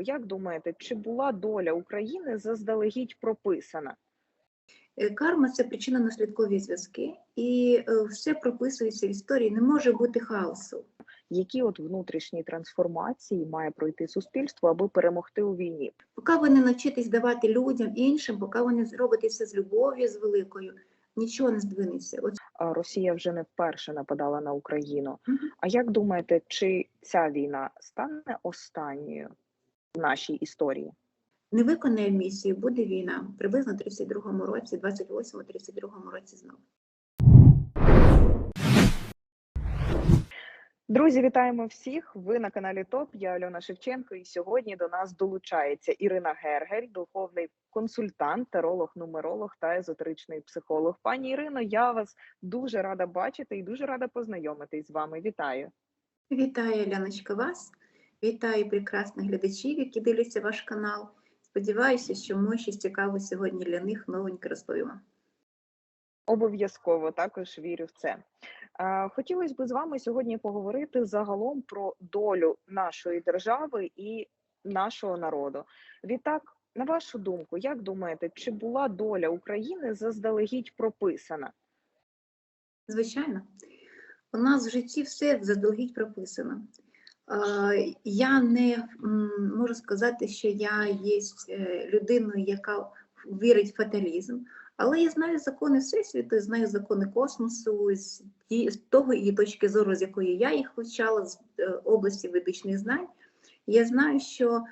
думку, як думаєте, чи була доля України заздалегідь прописана? Е, Карма це причинно-наслідкові зв'язки, і е, все прописується в історії. Не може бути хаосу. Які от внутрішні трансформації має пройти суспільство, аби перемогти у війні? Поки ви не навчитесь давати людям іншим, поки ви не зробите все з любов'ю, з великою, нічого не здвинеться. От А Росія вже не вперше нападала на Україну. Мгм. А як думаєте, чи ця війна стане останньою в нашій історії? не виконає місію, буде війна приблизно в 32-му році, 28-32 році знову. Друзі, вітаємо всіх! Ви на каналі ТОП. Я Альона Шевченко, і сьогодні до нас долучається Ірина Гергель, духовний консультант, таролог, нумеролог та езотеричний психолог. Пані Ірино, я вас дуже рада бачити і дуже рада познайомитись з вами. Вітаю! Вітаю, Ляночка, вас. Вітаю прекрасних глядачів, які дивляться ваш канал. Сподіваюся, що ми щось цікаве сьогодні для них новеньке розповімо. Обов'язково також вірю в це. Хотілося б з вами сьогодні поговорити загалом про долю нашої держави і нашого народу. Відтак, на вашу думку, як думаєте, чи була доля України заздалегідь прописана? Звичайно, у нас в житті все заздалегідь прописано. Е, Я не можу сказати, що я є е, людиною, яка вірить в фаталізм, але я знаю закони Всесвіту, знаю закони космосу з, того і точки зору, з якої я їх вивчала, з е, області ведичних знань. Я знаю, що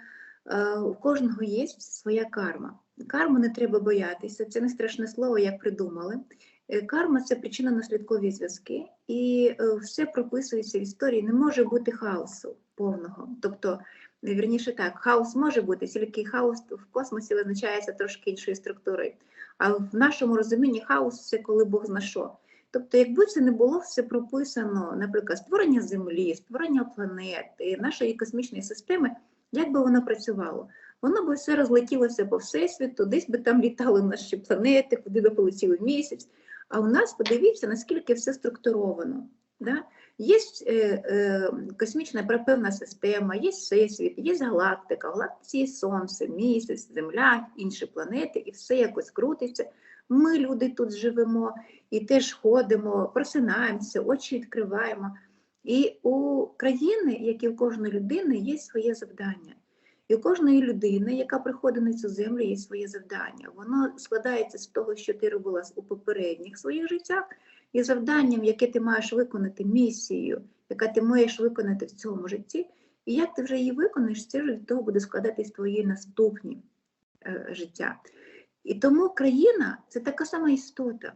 у кожного є своя карма. Карму не треба боятися, це не страшне слово, як придумали. Е, Карма це причинно-наслідкові зв'язки, і е, все прописується в історії. Не може бути хаосу повного. Тобто, е, вірніше так, хаос може бути, тільки хаос в космосі визначається трошки іншою структурою. А в нашому розумінні хаос це коли Бог зна що. Тобто, якби це не було все прописано, наприклад, створення Землі, створення планети, нашої космічної системи, як би воно працювало? Воно би все розлетілося по всесвіту, десь би там літали наші планети, куди би полетіли місяць. А у нас подивіться, наскільки все структуровано. Да? Є е, е, космічна певна система, є всесвіт, є галактика, в галактиці є Сонце, місяць, Земля, інші планети, і все якось крутиться. Ми, люди, тут живемо і теж ходимо, просинаємося, очі відкриваємо. І у країни, як і у кожної людини, є своє завдання. І у кожної людини, яка приходить на цю землю, є своє завдання. Воно складається з того, що ти робила у попередніх своїх життях, і завданням, яке ти маєш виконати, місією, яка ти маєш виконати в цьому житті. І як ти вже її виконаєш, це вже від того буде складатись твої наступні е, життя. І тому країна це така сама істота.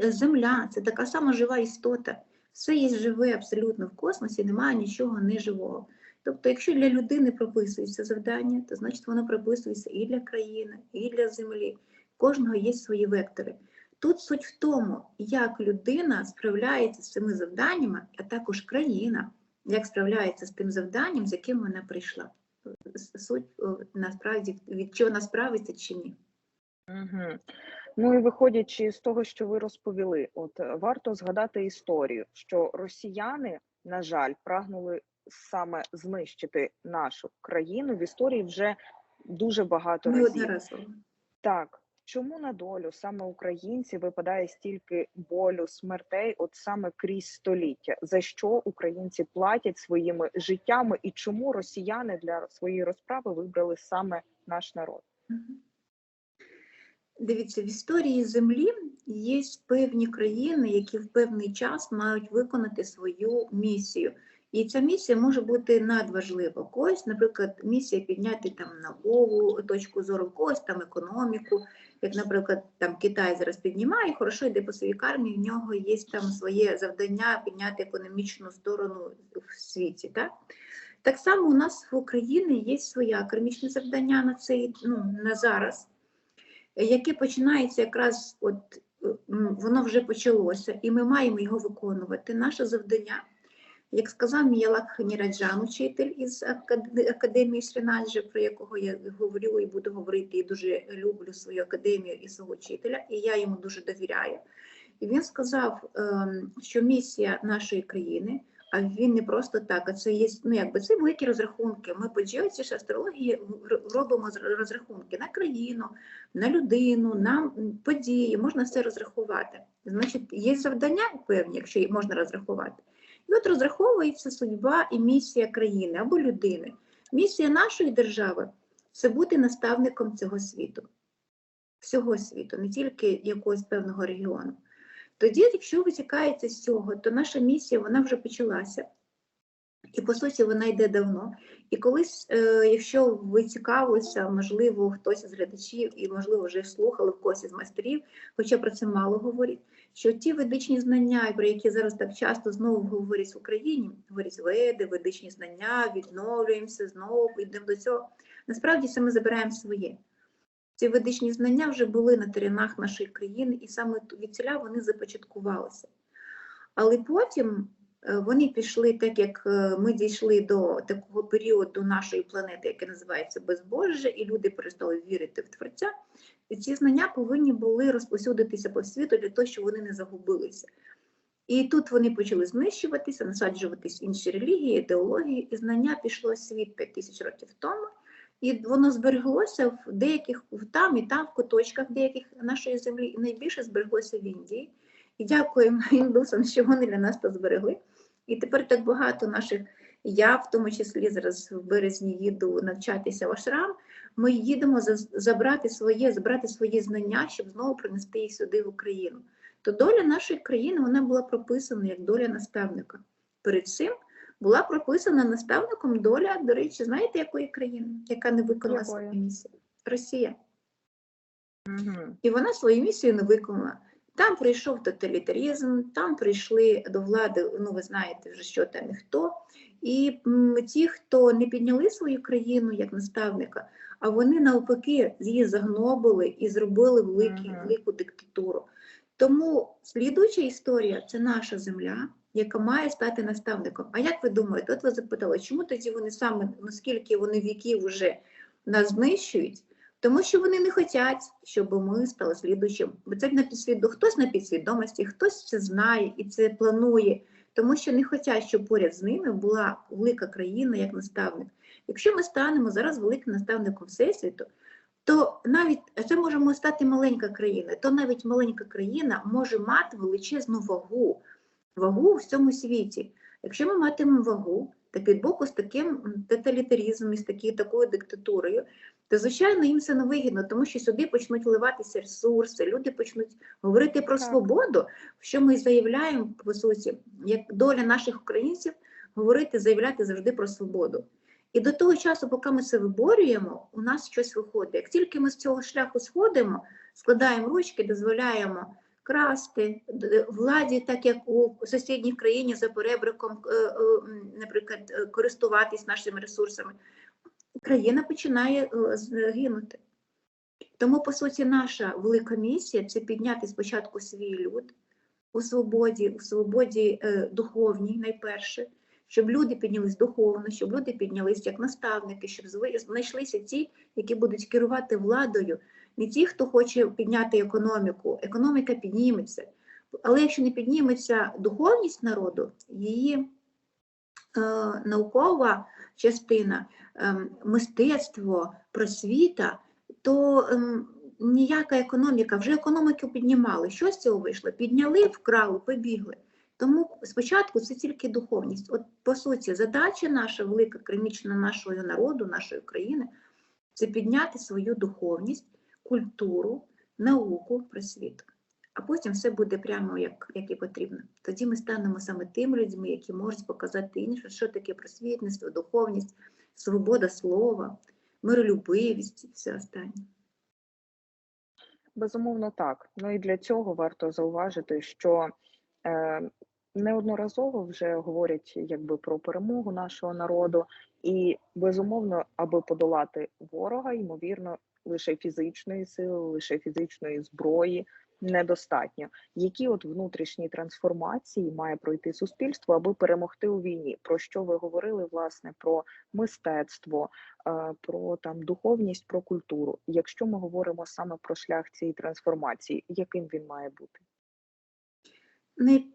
Е, Земля це така сама жива істота. Все є живе абсолютно в космосі, немає нічого неживого. Тобто, якщо для людини прописується завдання, то значить воно прописується і для країни, і для землі. Кожного є свої вектори. Тут суть в тому, як людина справляється з цими завданнями, а також країна, як справляється з тим завданням, з яким вона прийшла. Суть насправді від чого вона справиться чи ні. Угу. Ну і виходячи з того, що ви розповіли, от е, варто згадати історію, що росіяни, на жаль, прагнули саме знищити нашу країну в історії вже дуже багато разів. Неодноразово. Так, чому на долю саме українців випадає стільки болю, смертей, от саме крізь століття? За що українці платять своїми життями, і чому росіяни для своєї розправи вибрали саме наш народ? Дивіться, в історії Землі є певні країни, які в певний час мають виконати свою місію. І ця місія може бути надважлива. Когось, наприклад, місія підняти там наукову точку зору, когось там економіку. Як, наприклад, там Китай зараз піднімає, хорошо йде по своїй кармі, в нього є там своє завдання підняти економічну сторону в світі. Так, так само у нас в Україні є своє кармічне завдання на цей ну, на зараз яке починається якраз, от е, воно вже почалося, і ми маємо його виконувати. Наше завдання, як сказав Міялак Ханіраджан, учитель із Акад- академії Срінаджі, про якого я говорю і буду говорити, і дуже люблю свою академію і свого вчителя, і я йому дуже довіряю. І він сказав, ем, що місія нашої країни А він не просто так, а це є ну якби це великі розрахунки. Ми по джіоці астрології робимо розрахунки на країну, на людину, на події. Можна все розрахувати. Значить, є завдання певні, якщо можна розрахувати. От розраховується судьба і місія країни або людини. Місія нашої держави це бути наставником цього світу, всього світу, не тільки якогось певного регіону. Тоді, якщо витікається з цього, то наша місія вона вже почалася. І по суті вона йде давно. І колись, е, якщо ви цікавилися, можливо, хтось із глядачів і, можливо, вже слухали в когось із майстерів, хоча про це мало говорять, що ті ведичні знання, про які зараз так часто знову говорять в Україні, говорять веди, ведичні знання, відновлюємося, знову йдемо до цього. Насправді все ми забираємо своє. Ці ведичні знання вже були на теренах нашої країни, і саме від ціля вони започаткувалися. Але потім вони пішли, так як е, ми дійшли до такого періоду нашої планети, яке називається безбожжя, і люди перестали вірити в Творця. І ці знання повинні були розповсюдитися по світу для того, щоб вони не загубилися. І тут вони почали знищуватися, насаджуватись інші релігії, ідеології, і знання пішло світ 5 тисяч років тому. І воно збереглося в деяких там і там, в куточках деяких нашої землі, і найбільше збереглося в Індії. І дякуємо індусам, що вони для нас то зберегли. І тепер так багато наших, я в тому числі зараз в березні їду навчатися в Ашрам. Ми їдемо забрати своє, забрати свої знання, щоб знову принести їх сюди в Україну. То доля нашої країни вона була прописана як доля наставника. Перед цим була прописана наставником доля, до речі, знаєте, якої країни, яка не виконала свою місію? Росія. Угу. І вона свою місію не виконала. Там прийшов тоталітаризм, там прийшли до влади, ну ви знаєте вже, що там і хто. І ті, хто не підняли свою країну як наставника, а вони навпаки її загнобили і зробили великі, Мгм. велику диктатуру. Тому слідуюча історія це наша земля, яка має стати наставником. А як ви думаєте, от ви запитали, чому тоді вони саме, наскільки вони віків вже нас знищують? Тому що вони не хочуть, щоб ми стали слідуючим. Бо це на підсвідо... хтось на підсвідомості, хтось це знає і це планує, тому що не хочуть, щоб поряд з ними була велика країна як наставник. Якщо ми станемо зараз великим наставником Всесвіту, то навіть це можемо стати маленька країна, то навіть маленька країна може мати величезну вагу, вагу в цьому світі. Якщо ми матимемо вагу, та під боку з таким м, тоталітаризмом і з такі, такою диктатурою, то звичайно їм це не вигідно, тому що сюди почнуть вливатися ресурси, люди почнуть говорити про свободу, що ми заявляємо по суті, як доля наших українців говорити, заявляти завжди про свободу. І до того часу, поки ми це виборюємо, у нас щось виходить. Як тільки ми з цього шляху сходимо, складаємо ручки, дозволяємо красти владі, так як у сусідній країні за перебриком, е, е, наприклад, е, користуватись нашими ресурсами, країна починає е, гинути. Тому, по суті, наша велика місія це підняти спочатку свій люд у свободі, у свободі е, духовній, найперше, щоб люди піднялись духовно, щоб люди піднялись як наставники, щоб знайшлися ті, які будуть керувати владою, не ті, хто хоче підняти економіку. Економіка підніметься. Але якщо не підніметься духовність народу, її наукова частина, ем, мистецтво, просвіта, то ем, ніяка економіка, вже економіку піднімали. Що з цього вийшло? Підняли, вкрали, побігли. Тому спочатку це тільки духовність. От по суті, задача наша велика, кримічна нашого народу, нашої країни, це підняти свою духовність, культуру, науку, просвіту. А потім все буде прямо як, як і потрібно. Тоді ми станемо саме тими людьми, які можуть показати іншим, що таке просвітництво, духовність, свобода слова, миролюбивість і все останнє. Безумовно, так. Ну і для цього варто зауважити, що е, неодноразово вже говорять якби про перемогу нашого народу, і безумовно, аби подолати ворога, ймовірно, лише фізичної сили, лише фізичної зброї недостатньо. Які от внутрішні трансформації має пройти суспільство, аби перемогти у війні? Про що ви говорили власне про мистецтво, е, про там духовність, про культуру. Якщо ми говоримо саме про шлях цієї трансформації, яким він має бути?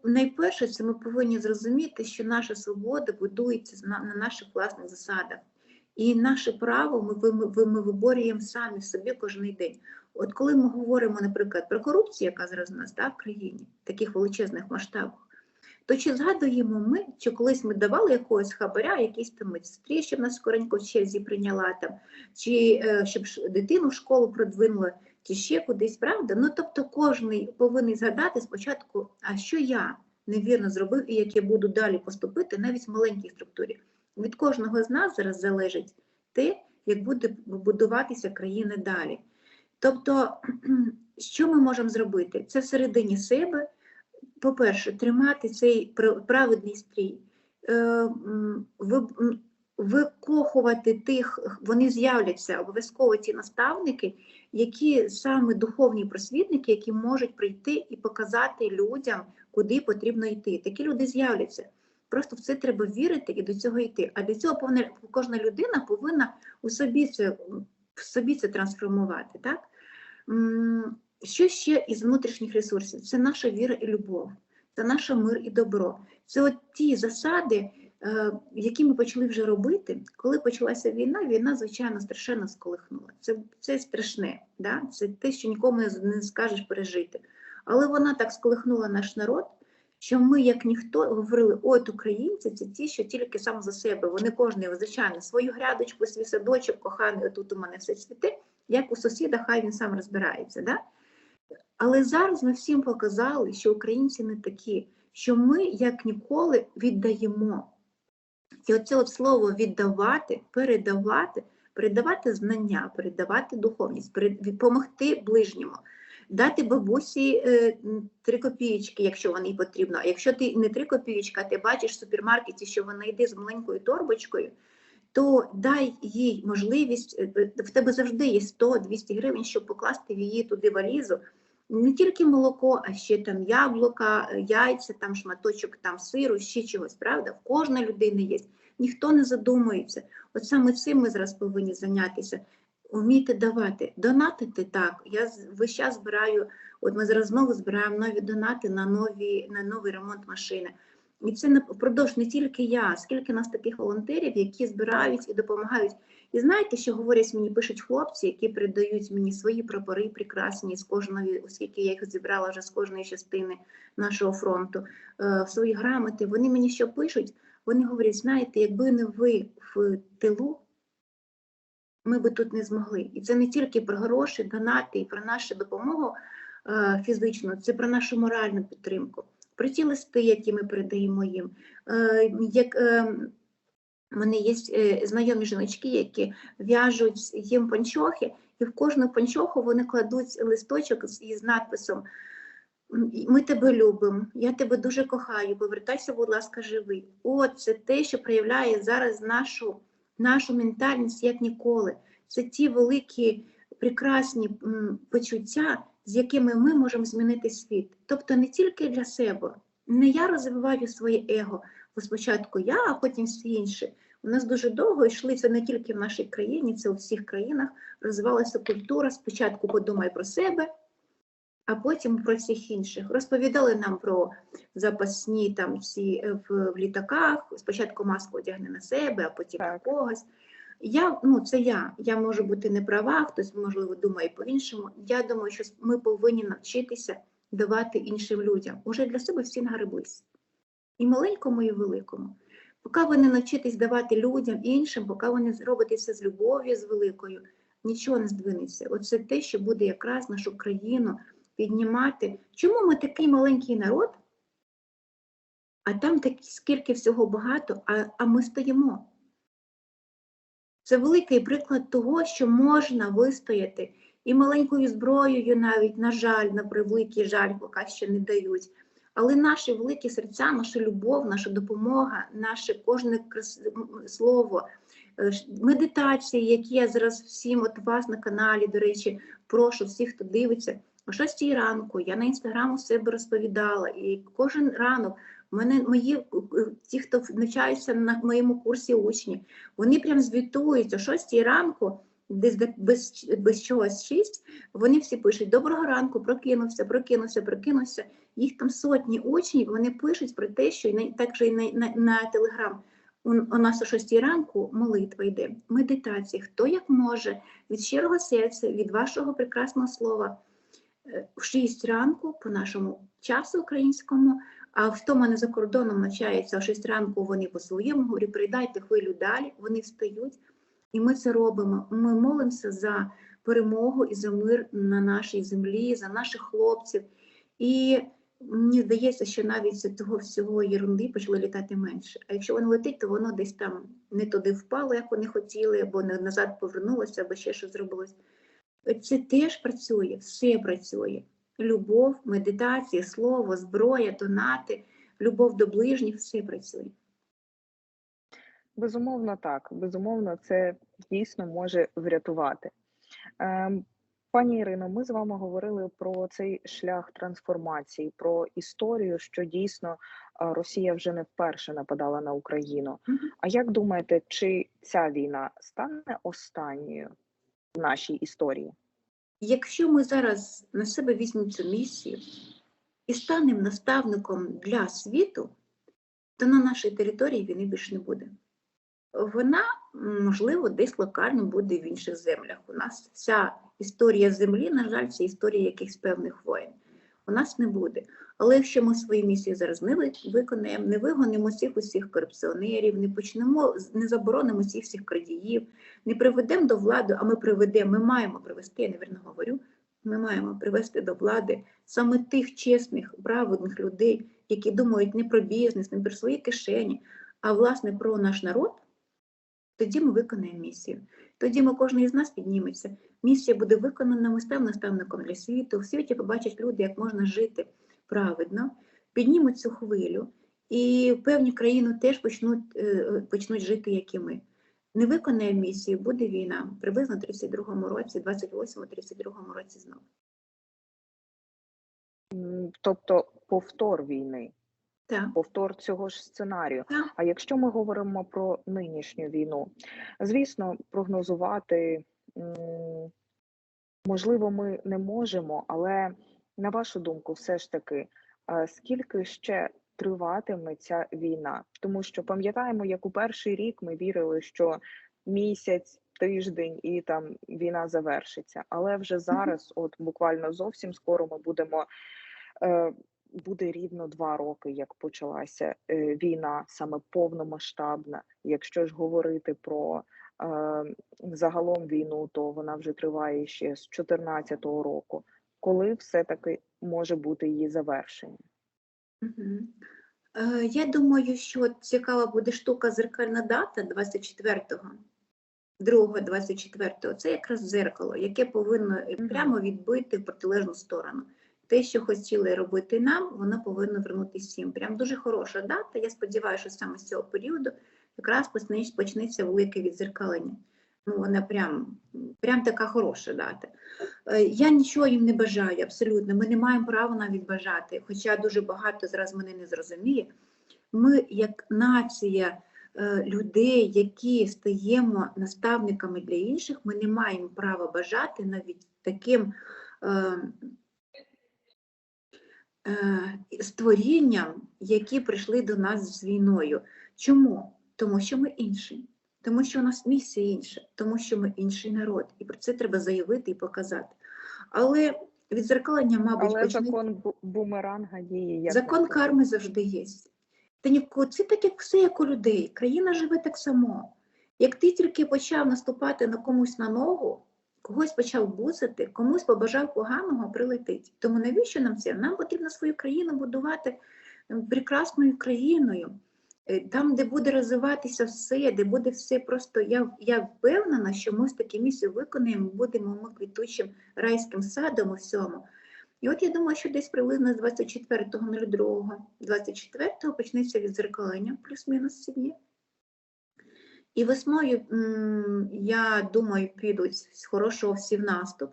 Найперше, це ми повинні зрозуміти, що наша свобода будується на, на наших власних засадах. І наше право ми, ми, ми виборюємо самі собі кожен день. От коли ми говоримо, наприклад, про корупцію, яка зараз у нас да, в країні, в таких величезних масштабах, то чи згадуємо ми, чи колись ми давали якогось хабаря, якійсь там медсестрі, щоб нас скоренько в черзі прийняла там, чи е, щоб дитину в школу продвинули, чи ще кудись, правда? Ну тобто кожен повинен згадати спочатку, а що я невірно зробив і як я буду далі поступити, навіть в маленькій структурі. Від кожного з нас зараз залежить те, як буде будуватися країна далі. Тобто, що ми можемо зробити? Це всередині себе, по-перше, тримати цей праведний стрій, е, викохувати тих, вони з'являться обов'язково ті наставники, які саме духовні просвітники, які можуть прийти і показати людям, куди потрібно йти. Такі люди з'являться. Просто в це треба вірити і до цього йти. А для цього кожна людина повинна у собі це, в собі це трансформувати. Так? Що ще із внутрішніх ресурсів? Це наша віра і любов, це наш мир і добро. Це от ті засади, е, які ми почали вже робити, коли почалася війна, війна, звичайно, страшенно сколихнула. Це, це страшне, да? це те, що нікому не, не скажеш пережити. Але вона так сколихнула наш народ, що ми, як ніхто, говорили: от українці, це ті, що тільки сам за себе. Вони кожен, звичайно, свою грядочку, свій садочок, коханий, тут у мене все цвіте, як у сусіда, хай він сам розбирається. Да? Але зараз ми всім показали, що українці не такі, що ми, як ніколи, віддаємо. І оце от слово віддавати, передавати, передавати знання, передавати духовність, допомогти ближньому, дати бабусі е, три копійки, якщо вони потрібно. А якщо ти не три копійки, а ти бачиш в супермаркеті, що вона йде з маленькою торбочкою, то дай їй можливість, е, е, в тебе завжди є 100-200 гривень, щоб покласти в її туди валізу. Не тільки молоко, а ще там яблука, яйця, там шматочок там сиру, ще чогось, правда? В кожної людини є. Ніхто не задумується. От саме цим ми зараз повинні зайнятися. Вміти давати, донатити так. Я весь час збираю. От ми зараз знову збираємо нові донати на нові на новий ремонт машини. І це не впродовж не тільки я, скільки нас таких волонтерів, які збирають і допомагають. І знаєте, що говорять мені, пишуть хлопці, які передають мені свої прапори прекрасні з кожної, оскільки я їх зібрала вже з кожної частини нашого фронту, е, свої грамоти. Вони мені що пишуть? Вони говорять: знаєте, якби не ви в тилу, ми би тут не змогли. І це не тільки про гроші, донати і про нашу допомогу е, фізичну, це про нашу моральну підтримку, про ті листи, які ми передаємо їм. Е, як е, мене є е, знайомі жіночки, які в'яжуть їм панчохи, і в кожну панчоху вони кладуть листочок із надписом Ми тебе любимо, я тебе дуже кохаю, повертайся, будь ласка, живий. От це те, що проявляє зараз нашу, нашу ментальність як ніколи. Це ті великі, прекрасні почуття, з якими ми можемо змінити світ. Тобто не тільки для себе. Не я розвиваю своє его, бо спочатку я, а потім всі інші. У нас дуже довго йшли це не тільки в нашій країні, це у всіх країнах розвивалася культура. Спочатку подумай про себе, а потім про всіх інших. Розповідали нам про запасні там всі е, в, в літаках. Спочатку маску одягни на себе, а потім на когось. Я, ну це я. Я можу бути не права, хтось можливо думає по-іншому. Я думаю, що ми повинні навчитися давати іншим людям. Уже для себе всі нагреблись. І маленькому, і великому. Поки ви не навчитесь давати людям іншим, поки ви не зробите це з любов'ю, з великою, нічого не здвинеться. Оце те, що буде якраз нашу країну піднімати. Чому ми такий маленький народ, а там такі, скільки всього багато, а, а ми стоїмо? Це великий приклад того, що можна вистояти і маленькою зброєю, навіть, на жаль, на превеликий жаль, поки ще не дають. Але наші великі серця, наша любов, наша допомога, наше кожне слово, е, медитації, які я зараз всім, от вас на каналі, до речі, прошу всіх, хто дивиться. О 6 ранку я на інстаграм себе розповідала, і кожен ранок мене мої е, ті, хто навчаються на моєму курсі учні, вони прям звітують о 6 ранку. десь де- без, без чогось шість, вони всі пишуть Доброго ранку, прокинувся, прокинувся, прокинувся. Їх там сотні учнів, вони пишуть про те, що і так же і на, на, на телеграм. У, у нас о 6 ранку молитва йде, медитація. Хто як може від щирого серця, від вашого прекрасного слова в 6 ранку по нашому часу українському. А хто мене за кордоном навчається о 6 ранку, вони по своєму говорю, передайте хвилю далі, вони встають. І ми це робимо. Ми молимося за перемогу і за мир на нашій землі, за наших хлопців. І мені здається, що навіть з того всього єрунди почало літати менше. А якщо воно летить, то воно десь там не туди впало, як вони хотіли, або не назад повернулося, або ще щось зробилось. Це теж працює, все працює. Любов, медитація, слово, зброя, донати, любов до ближніх, все працює. Безумовно, так. Безумовно, це дійсно може врятувати. Ем, Пані Ірино, ми з вами говорили про цей шлях трансформації, про історію, що дійсно Росія вже не вперше нападала на Україну. А як думаєте, чи ця війна стане останньою в нашій історії? Якщо ми зараз на себе візьмемо цю місію і станемо наставником для світу, то на нашій території війни більше не буде. Вона, можливо, десь локально буде в інших землях. У нас вся історія землі, на жаль, це історія якихось певних воєн. У нас не буде. Але якщо ми свої місії зараз не ви- виконаємо, не вигонимо всіх усіх корупціонерів, не почнемо, не заборонимо всіх всіх крадіїв, не приведемо до влади, а ми приведемо, ми маємо привести, я невірно говорю, ми маємо привести до влади саме тих чесних, праведних людей, які думають не про бізнес, не про свої кишені, а власне про наш народ, тоді ми виконаємо місію. Тоді ми кожен із нас підніметься. Місія буде виконана, ми станемо наставником для світу. В світі побачать люди, як можна жити праведно, піднімуть цю хвилю, і певні країни теж почнуть, е, почнуть жити, як і ми. Не виконає місію, буде війна приблизно в 32-му році, 28-32 році знову. Тобто повтор війни, Так. повтор цього ж сценарію. Так. А якщо ми говоримо про нинішню війну, звісно, прогнозувати можливо ми не можемо, але на вашу думку, все ж таки, е, скільки ще триватиме ця війна? Тому що пам'ятаємо, як у перший рік ми вірили, що місяць, тиждень і там війна завершиться. Але вже зараз, от буквально зовсім скоро, ми будемо. Буде рівно два роки, як почалася е, війна, саме повномасштабна. Якщо ж говорити про е, загалом війну, то вона вже триває ще з 2014 року. Коли все-таки може бути її завершення? Е, Я думаю, що цікава буде штука зеркальна дата 24-го, 2 24-го. Це якраз дзеркало, яке повинно прямо відбити в протилежну сторону. Те, що хотіли робити нам, воно повинно вернутися всім. Прям дуже хороша дата. Я сподіваюся, що саме з цього періоду якраз почнеться велике відзеркалення. Ну, вона прям, прям така хороша дата. Е, Я нічого їм не бажаю, абсолютно. Ми не маємо права навіть бажати, хоча дуже багато зараз мене не зрозуміє. Ми, як нація е, людей, які стаємо наставниками для інших, ми не маємо права бажати навіть таким е, створінням, які прийшли до нас з війною. Чому? Тому що ми інші. Тому що у нас місія інша, тому що ми інший народ, і про це треба заявити і показати. Але відзеркалення, мабуть, Але почне- закон бу- бумеранга діє як закон карми завжди є. Та ніко, це так, як все, як у людей. Країна живе так само. Як ти тільки почав наступати на комусь на ногу, когось почав буцати, комусь побажав поганого, прилетить. Тому навіщо нам це? Нам потрібно свою країну будувати ем, прекрасною країною, е, там, де буде розвиватися все, де буде все просто. Я, я впевнена, що ми з такі місії виконаємо, будемо ми квітучим райським садом у всьому. І от я думаю, що десь приблизно з 24.02, 24 почнеться відзеркалення, плюс-мінус дні. І весною, я думаю, підуть з хорошого всі в наступ.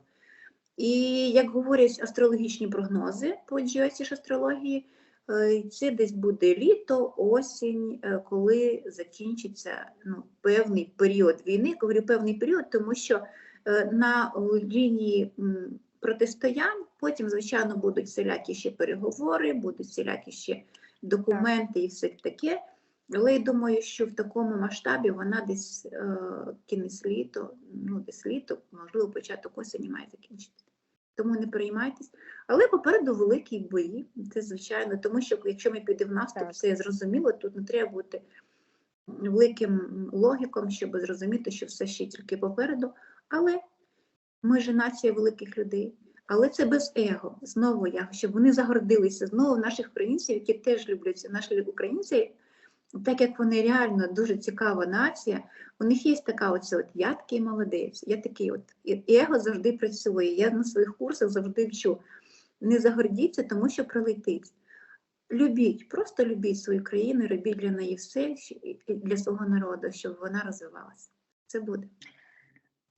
І як говорять астрологічні прогнози по GeoSish астрології, Е, Це десь буде літо, осінь, е, коли закінчиться ну, певний період війни. Говорю певний період, тому що е, на лінії протистоянь потім, звичайно, будуть всілякі ще переговори, будуть всілякі ще документи і все таке. Але я думаю, що в такому масштабі вона десь е, кінець літо, ну десь літо, можливо, початок осені має закінчитися. Тому не переймайтесь. Але попереду великі бої, це звичайно, тому що якщо ми підемо в наступ, Так. це зрозуміло, тут не треба бути великим логіком, щоб зрозуміти, що все ще тільки попереду. Але ми ж нація великих людей. Але це без его. Знову я, щоб вони загордилися. Знову наших українців, які теж люблять наші українці, так як вони реально дуже цікава нація, у них є така оця от я такий молодець, я такий от его завжди працює. Я на своїх курсах завжди вчу. Не загордіться, тому що прилетить. Любіть, просто любіть свою країну, робіть для неї все для свого народу, щоб вона розвивалася. Це буде.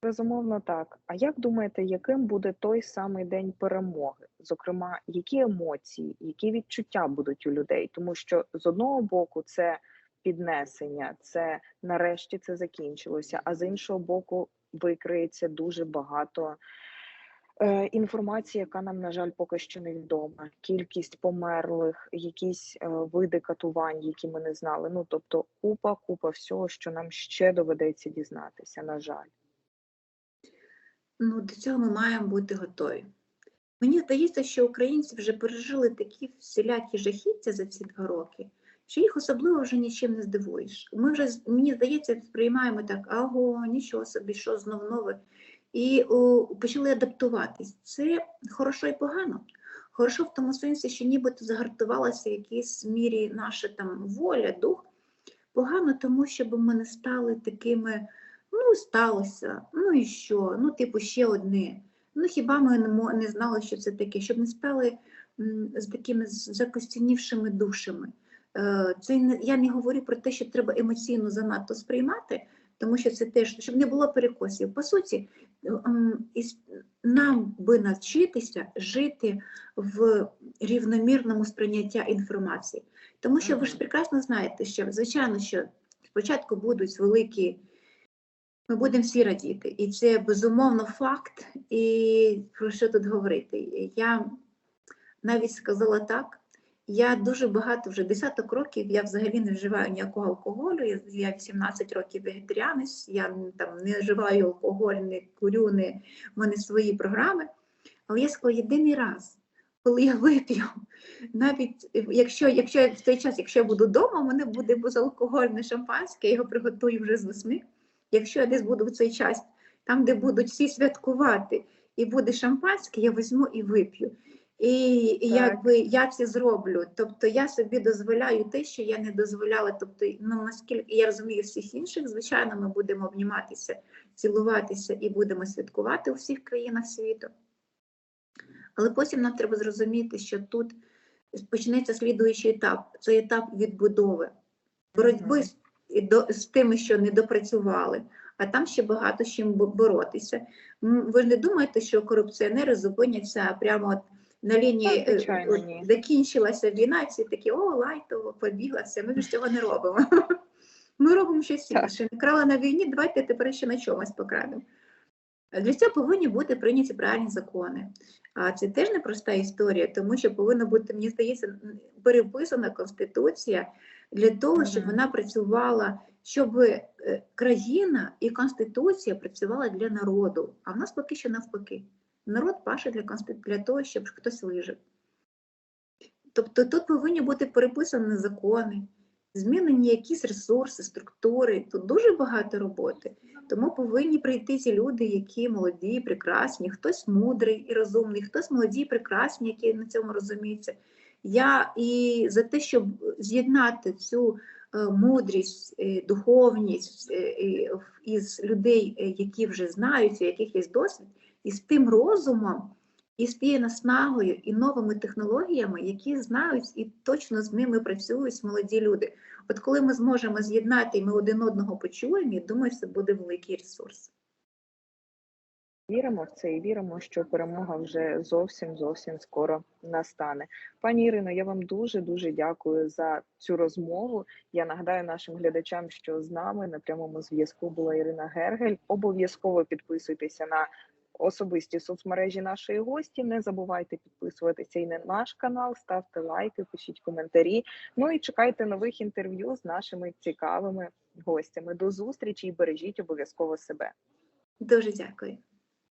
Безумовно, так. А як думаєте, яким буде той самий день перемоги? Зокрема, які емоції, які відчуття будуть у людей? Тому що з одного боку це піднесення, це нарешті це закінчилося, а з іншого боку, викриється дуже багато е, інформації, яка нам, на жаль, поки що невідома. Кількість померлих, якісь е, види катувань, які ми не знали. Ну тобто, купа, купа всього, що нам ще доведеться дізнатися, на жаль. Ну, до цього ми маємо бути готові. Мені здається, що українці вже пережили такі всілякі жахіття за ці два роки, що їх особливо вже нічим не здивуєш. Ми вже, мені здається, сприймаємо так, аго, нічого собі, що знов нове. І о, почали адаптуватись. Це хорошо і погано. Хорошо в тому сенсі, що нібито загартувалася в якійсь мірі наша там воля, дух. Погано, тому щоб ми не стали такими, ну, сталося, ну і що, ну, типу, ще одне. Ну, хіба ми не, знали, що це таке, щоб не стали з такими закостянівшими душами. Е, Це я не говорю про те, що треба емоційно занадто сприймати, тому що це теж, щоб не було перекосів. По суті, нам би навчитися жити в рівномірному сприйняття інформації. Тому що ви ж прекрасно знаєте, що звичайно, що спочатку будуть великі, ми будемо всі радіти, і це безумовно факт. І про що тут говорити? Я навіть сказала так. Я дуже багато вже десяток років я взагалі не вживаю ніякого алкоголю. Я, я 18 років вегетаріанець, я там не вживаю алкоголь, не курю, не в мене свої програми. Але я сказала єдиний раз, коли я вип'ю, навіть якщо, якщо в той час, якщо я буду вдома, мене буде безалкогольне шампанське, я його приготую вже з восьми. Якщо я десь буду в цей час, там, де будуть всі святкувати, і буде шампанське, я візьму і вип'ю. І, і якби я це зроблю. Тобто я собі дозволяю те, що я не дозволяла. Тобто, ну наскільки я розумію всіх інших, звичайно, ми будемо обніматися, цілуватися і будемо святкувати у всіх країнах світу. Але потім нам треба зрозуміти, що тут почнеться слідуючий етап. Це етап відбудови, боротьби з, до, з тими, що не допрацювали, а там ще багато з чим боротися. Ви ж не думаєте, що корупціонери зупиняться прямо от на лінії Та, е, от закінчилася війна, і всі такі, о, лайтово, побігла, все, ми ж цього не робимо. Ми робимо щось інше. Не крала на війні, давайте тепер ще на чомусь покрадемо. Для цього повинні бути прийняті правильні закони. А це теж непроста історія, тому що повинна бути, мені здається, переписана конституція для того, щоб вона працювала, щоб е, країна і конституція працювала для народу. А в нас поки що навпаки. Народ паше для конститу... для того, щоб хтось вижив. Тобто тут повинні бути переписані закони, змінені якісь ресурси, структури. Тут дуже багато роботи. Тому повинні прийти ті люди, які молоді, прекрасні, хтось мудрий і розумний, хтось молоді, і прекрасні, які на цьому розуміються. Я і за те, щоб з'єднати цю е, мудрість, е, духовність е, із людей, які вже знають, яких є досвід, і з тим розумом, і з тією наснагою, і новими технологіями, які знають і точно з ними працюють молоді люди. От коли ми зможемо з'єднати і ми один одного почуємо, я думаю, це буде великий ресурс. Віримо в це і віримо, що перемога вже зовсім зовсім скоро настане. Пані Ірино, я вам дуже дуже дякую за цю розмову. Я нагадаю нашим глядачам, що з нами на прямому зв'язку була Ірина Гергель. Обов'язково підписуйтеся на особисті соцмережі нашої гості. Не забувайте підписуватися і на наш канал, ставте лайки, пишіть коментарі. Ну і чекайте нових інтерв'ю з нашими цікавими гостями. До зустрічі і бережіть обов'язково себе. Дуже дякую.